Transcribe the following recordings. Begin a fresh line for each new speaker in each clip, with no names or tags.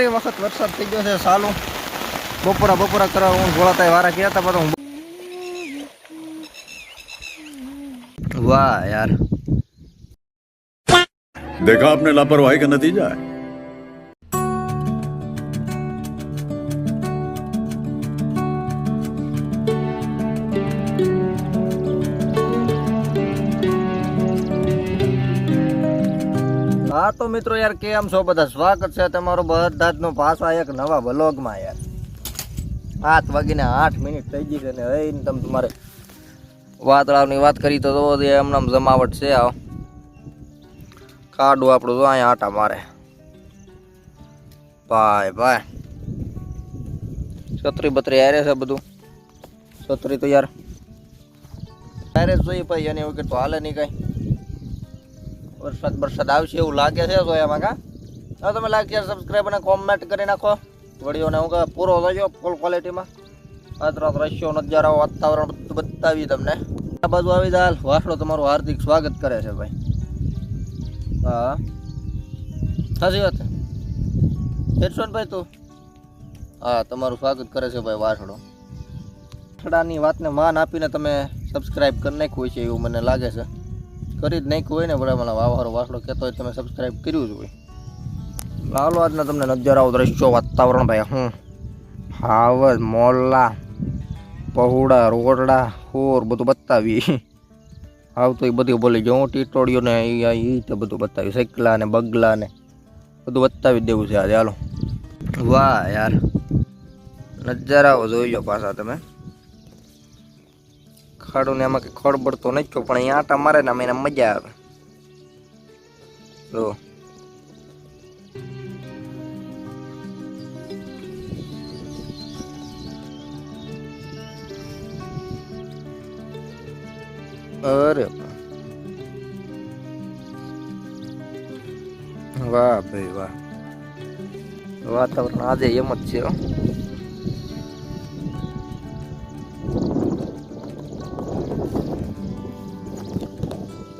ફરી વખત વરસાદ થઈ ગયો છે ચાલુ બપોરા બપોરા કરવા હું ગોળાતા વારા ગયા હતા પણ હું વાહ યાર
देखा आपने लापरवाही का नतीजा है
હા તો મિત્રો યાર કેમ છો? બધા સ્વાગત છે તમારું બધા નું પાછા એક નવા બ્લોગમાં યાર. આઠ વાગીને આઠ મિનિટ થઈ ગઈ છે ને હઈને તમે તમારે વાતળાવની વાત કરી તો એમને આમ જમાવટ છે આવ. કાડું આપણું તો અહીંયા આટા મારે. ભાઈ ભાઈ. છત્રી બત્રી હારે છે બધું. છત્રી તો યાર. હારે જોઈએ ભાઈ, એની વગર તો હાલે નહીં કાંઈ. વરસાદ વરસાદ આવશે એવું લાગે છે તો એમાં કા? હવે તમે લાઈક શેર સબસ્ક્રાઈબ અને કોમેન્ટ કરી નાખો. વિડીયોને હું કહે, પૂરો થયો ફૂલ ક્વોલિટીમાં રાત દ્રશ્યો નજારા વાતાવરણ બતાવી તમને. આ બાજુ આવી દાલ વાસડો તમારું હાર્દિક સ્વાગત કરે છે ભાઈ. હા. સાચી વાત હેડશો ને ભાઈ તું. હા, તમારું સ્વાગત કરે છે ભાઈ વાસડો વાસડાની વાતને માન આપીને તમે સબસ્ક્રાઈબ કરી નાખ્યું છે એવું મને લાગે છે. કરી જ નાખ્યું હોય ને બરાબર વાવારો વાસલો કહેતો હોય તમે સબસ્ક્રાઈબ કર્યું જ હોય. હાલો, આજના તમને નજારાઓ દ્રશ્યો વાતાવરણ ભાઈ હું હાવજ મોલ્લા, પહોળા, રોડડા, હોર, બધું બતાવી આવતું એ બધું બોલી જો ટીટોળીઓ ને એ રીતે બધું બતાવ્યું સૈકલા ને, બગલા ને, બધું બતાવી દેવું છે આજે, હાલો. વાહ, યાર. નજારાઓ જોઈ લો પાછા તમે. ખાડું ને એમાં કંઈ ખડબડતો નથી પણ અહીંયા આટા મારે ને એને મજા આવે. જો. અરે વાહ ભાઈ વાહ. વાતાવરણ આજે એમ જ છે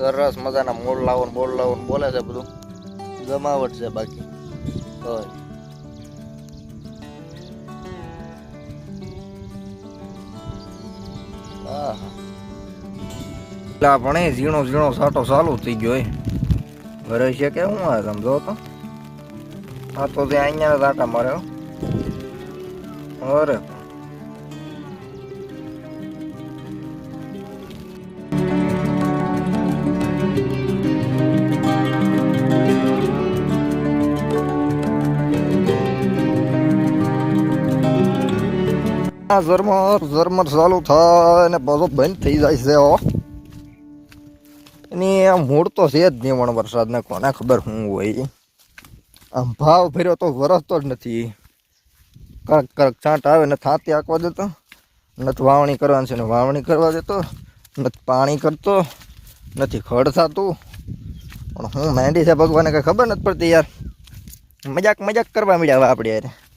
સરસ મજાના મોડ લાવો બોલ લાવો બોલે છે બધું. જમાવટ છે બાકી. હોય આહા. લા, પણ ઝીણો ઝીણો સાટો ચાલુ થઈ ગયો એ. ઘરે છે કે હું આ સમજો તો? આ તો ત્યાં અહીંયા જ મારે. અરે આ ઝરમર ઝરમર ચાલુ થાય ને પાછો બંધ થઈ જાય છે, હો. એની આમ મૂળ તો છે જ નહીં પણ વરસાદને, કોને ખબર શું હોય. આમ ભાવ ફેર્યો તો વરસતો જ નથી. કરક કરક છાંટ આવે ને થાતી આંકવા દેતો. નથી વાવણી કરવાની છે ને વાવણી કરવા દેતો. નથી પાણી કરતો. નથી ખડ થતું. પણ હું માંડી છે ભગવાને કંઈ ખબર નથી પડતી યાર. મજાક મજાક કરવા મળ્યા આપણે યાર.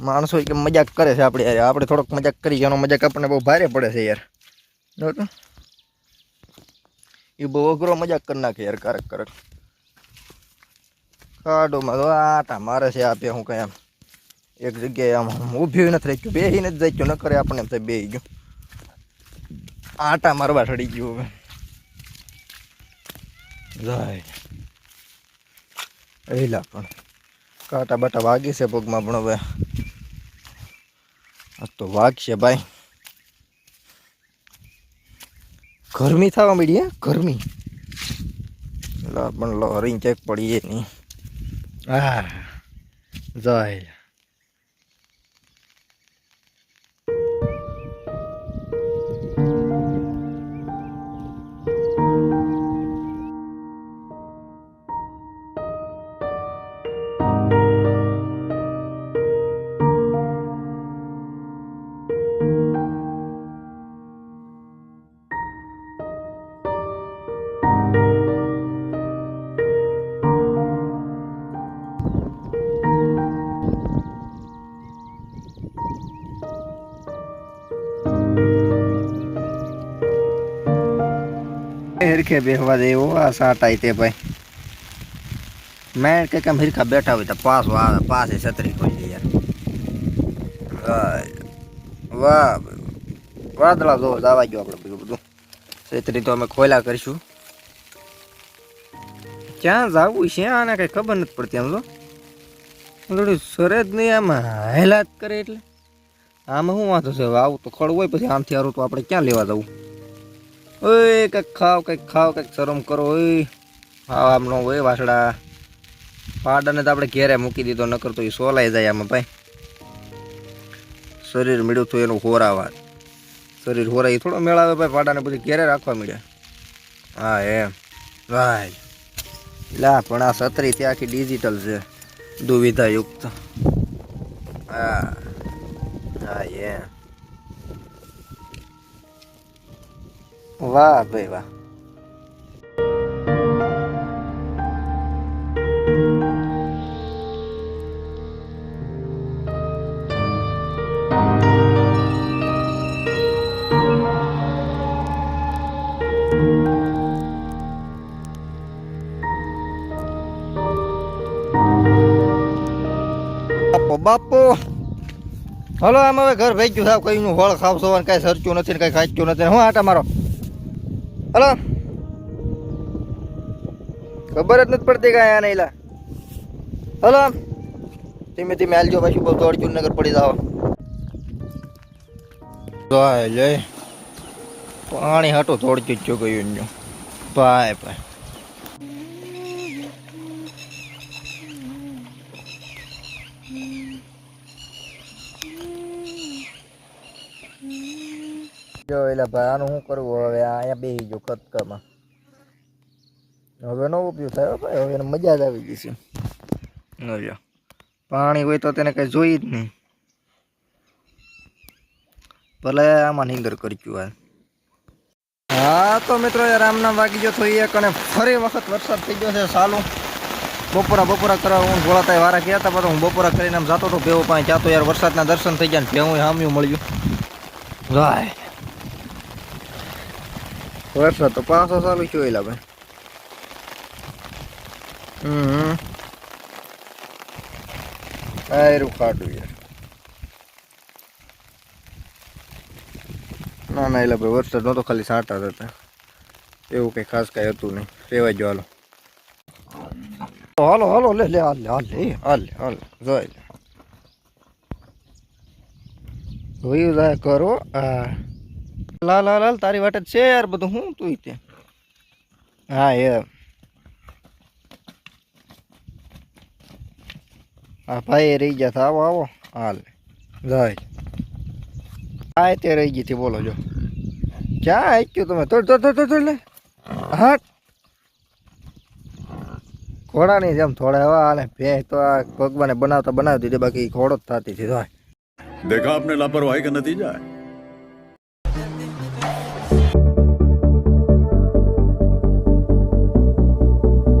માણસો કે મજાક કરે છે આપણે યાર આપણે થોડોક મજાક કરી એનો મજાક આપણને બહુ ભારે પડે છે યાર. બરાબર એ બહુ અઘરો મજાક કરી નાખે યાર, કારક કારક. કાઢોમાં તો આટા મારે છે આપે હું કઈ આમ. એક જગ્યાએ આમ ઊભી નથી રહી ગયું બેસી નથી જઈ ગયું ન કરે આપણને એમ થાય બે ગયું. આટા મારવા ચડી ગયું હવે. જાય. એલા પણ. કાંટા બાટા વાગી છે પગમાં પણ હવે. તો છે ભાઈ. ગરમી થવા મળી હે, ગરમી. લા, પણ લો હરી ચેક પડીએ નહીં હા જાય હેરખે બેહવા દેવો આ સાટાઈ તે ભાઈ મેં કંઈક આમ હિરખા બેઠા હોય તો પાસો આવે પાસે છત્રી છે યાર વાહ વાદળા જો દાવા ગયો આપણે બધું બધું છત્રી તો અમે ખોલા કરીશું ક્યાં જવું છે આને કઈ ખબર નથી પડતી આમ તો થોડું સરે જ નહીં આમાં હેલાત જ કરે એટલે આમાં શું વાંધો છે આવું તો ખડ હોય પછી આમથી આરું તો આપણે ક્યાં લેવા જવું ઓય, કંઈક ખાવ કંઈક ખાવ, કંઈક શરમ કરો, ઓય. હા આમ ન હોય વાસડા પાડાને તો આપણે ઘેરે મૂકી દીધો, નકર તો એ સોલાઈ જાય આમાં ભાઈ. શરીર મળ્યું તો એનું હોરાવા શરીર હોરાય થોડો મેળાવે ભાઈ, પાડાને બધી ઘેરે રાખવા મળ્યા હા, એમ. ભાઈ. લા, પણ આ સત્રી તે આખી ડિજિટલ છે. દુવિધાયુક્ત. હા. હા, એમ. વાહ ભાઈ વાહ. બાપો હલો, આમ હવે ઘર ભેગી ગયું સાહેબ કઈનું હોળ ખાવ સવાન કાંઈ સરચું નથી ને કાંઈ ખાચ્યું નથી હું આટા મારો? હલો. ખબર જ નથી પડતી કાંઈ આને એલા હલો. ધીમે ધીમે હાલજો પાછું બહુ દોડચું નગર પડી જાવ જાય પાણી હાટો દોડચું એનું. ભાઈ ભાઈ. એટલે ભાઈ, આનું શું કરવું હવે? અહીંયા બેસી ગયો ખતકામાં હવે નો ઉપયોગ થયો ભાઈ, હવે એને મજા જ આવી ગઈ પાણી હોય તો તેને કઈ જોઈ જ નહીં. ભલે આમાં નીંદર કરશું આ હા, તો મિત્રો યાર આમના વાગી ગયો તો એક અને ફરી વખત વરસાદ થઈ ગયો છે સાલું. બપોરા બપોરા કરવા હું ગોળાતા વારા ગયા હતા, પણ હું બપોરા કરીને આમ જતો હતો ભેવો પાસે જાતો યાર વરસાદના દર્શન થઈ ગયા ને ભેવું હામ્યું મળ્યું. રાય વરસાદ તો પાછો ચાલુ થયો એલા ભાઈ હમ આયરું કાઢું યાર ના ના એલા ભાઈ વરસાદ નહોતો ખાલી સાટા હતા એવું કંઈ ખાસ કાંઈ હતું નહીં રેવા જો હાલો હાલો હાલો લે લે હાલ હાલ લે હાલ હાલ જોઈ લે જોયું જાય કરો હા लाल लाल लाल तारी वाटे छे यार बधु हूँ तू इते हाँ ये आ भाई रही जा था आओ हाल जाय आए ते रही गई थी बोलो जो क्या है क्यों तुम्हें तोड़ तोड़ तोड़ तोड़ ले हट घोड़ा नहीं जम थोड़ा हवा आले पे तो पग बने बनाता बना दीजिए बाकी घोड़ो थाती थी तो
देखा आपने लापरवाही का नतीजा है?